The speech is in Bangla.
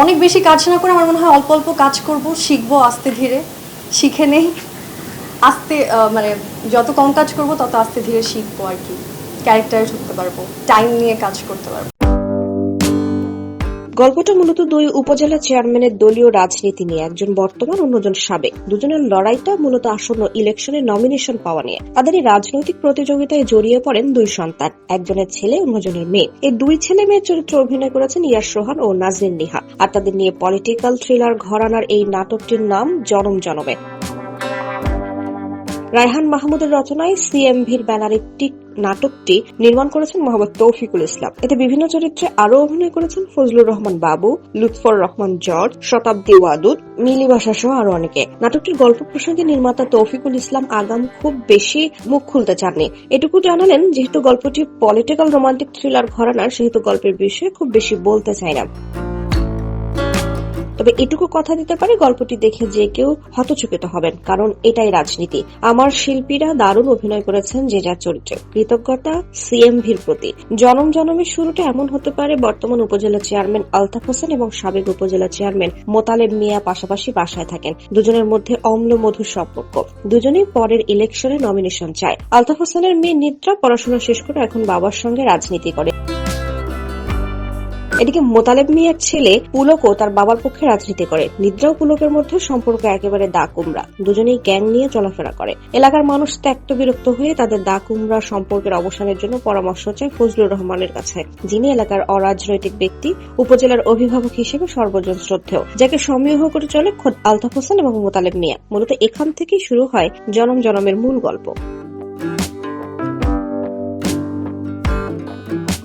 অনেক বেশি কাজ না করে আমার মনে হয় অল্প অল্প কাজ করব, শিখব আস্তে ধীরে। শিখে নেই। আস্তে মানে যত কম কাজ করব তত আস্তে ধীরে শিখব আর কি। ক্যারেক্টারে ঢুকতে পারব। টাইম নিয়ে কাজ করতে পারব। গল্পটা মূলত দুই উপজেলা চেয়ারম্যানের দলীয় রাজনীতি নিয়ে, একজন বর্তমান, অন্যজন সাবেক। দুজনের লড়াইটা মূলত আসন্ন ইলেকশনে নমিনেশন পাওয়া নিয়ে। তাদের রাজনৈতিক প্রতিযোগিতায় জড়িয়ে পড়েন দুই সন্তান, একজনের ছেলে, অন্যজনের মেয়ে। এই দুই ছেলে মেয়ের চরিত্রে অভিনয় করেছেন ইয়াস রোহান ও নাজরিন নিহা। আর তাদের নিয়ে পলিটিক্যাল থ্রিলার ঘরানার এই নাটকটির নাম জনম জনমে। রায়হান মাহমুদের রচনায় সিএমভির ব্যানারে টিক নাটকটি নির্মাণ করেছেন মোহাম্মদ তৌফিকুল ইসলাম। এতে বিভিন্ন চরিত্রে আরও অভিনয় করেছেন ফজলুর রহমান বাবু, লুৎফর রহমান জর্জ, শতাব্দী ওয়াদুদ, মিলি ভাষা সহ আরও অনেকে। নাটকটির গল্প প্রসঙ্গে নির্মাতা তৌফিকুল ইসলাম আগাম খুব বেশি মুখ খুলতে চাননি। এটুকু জানালেন, যেহেতু গল্পটি পলিটিক্যাল রোমান্টিক থ্রিলার ঘরানার, সেহেতু গল্পের বিষয়ে খুব বেশি বলতে চাই না। তবে এটুকু কথা দিতে পারে গল্পটি দেখে যে কেউ হতচকিত হবেন, কারণ এটাই রাজনীতি। আমার শিল্পীরা দারুণ অভিনয় করেছেন যে যার চরিত্রে। কৃতজ্ঞতা সিএমভির প্রতি। জনম জনমের শুরুটা এমন হতে পারে, বর্তমান উপজেলা চেয়ারম্যান আলতাফ হোসেন এবং সাবেক উপজেলা চেয়ারম্যান মোতালেব মিয়া পাশাপাশি বাসায় থাকেন। দুজনের মধ্যে অম্ল মধুর সম্পর্ক। দুজনেই পরের ইলেকশনে নমিনেশন চায়। আলতাফ হোসেনের মেয়ে নিদ্রা পড়াশোনা শেষ করে এখন বাবার সঙ্গে রাজনীতি করে। এদিকে মোতালেব মিয়ার ছেলে পুলকও তার বাবার পক্ষে রাজনীতি করে। নিদ্রা ও পুলকের মধ্যে সম্পর্ক একেবারে দা কুমড়া। দুজনেই গ্যাং নিয়ে চলাফেরা করে। এলাকার মানুষ ত্যক্ত বিরক্ত হয়ে তাদের দা কুমড়া সম্পর্কের অবসানের জন্য পরামর্শ চায় ফজলুর রহমানের কাছে, যিনি এলাকার অরাজনৈতিক ব্যক্তি, উপজেলার অভিভাবক হিসেবে সর্বজন শ্রদ্ধেয়, যাকে সমীহ করে চলে খোদ আলতাফ হোসেন এবং মোতালেব মিয়া। মূলত এখান থেকেই শুরু হয় জনম জনমের মূল গল্প।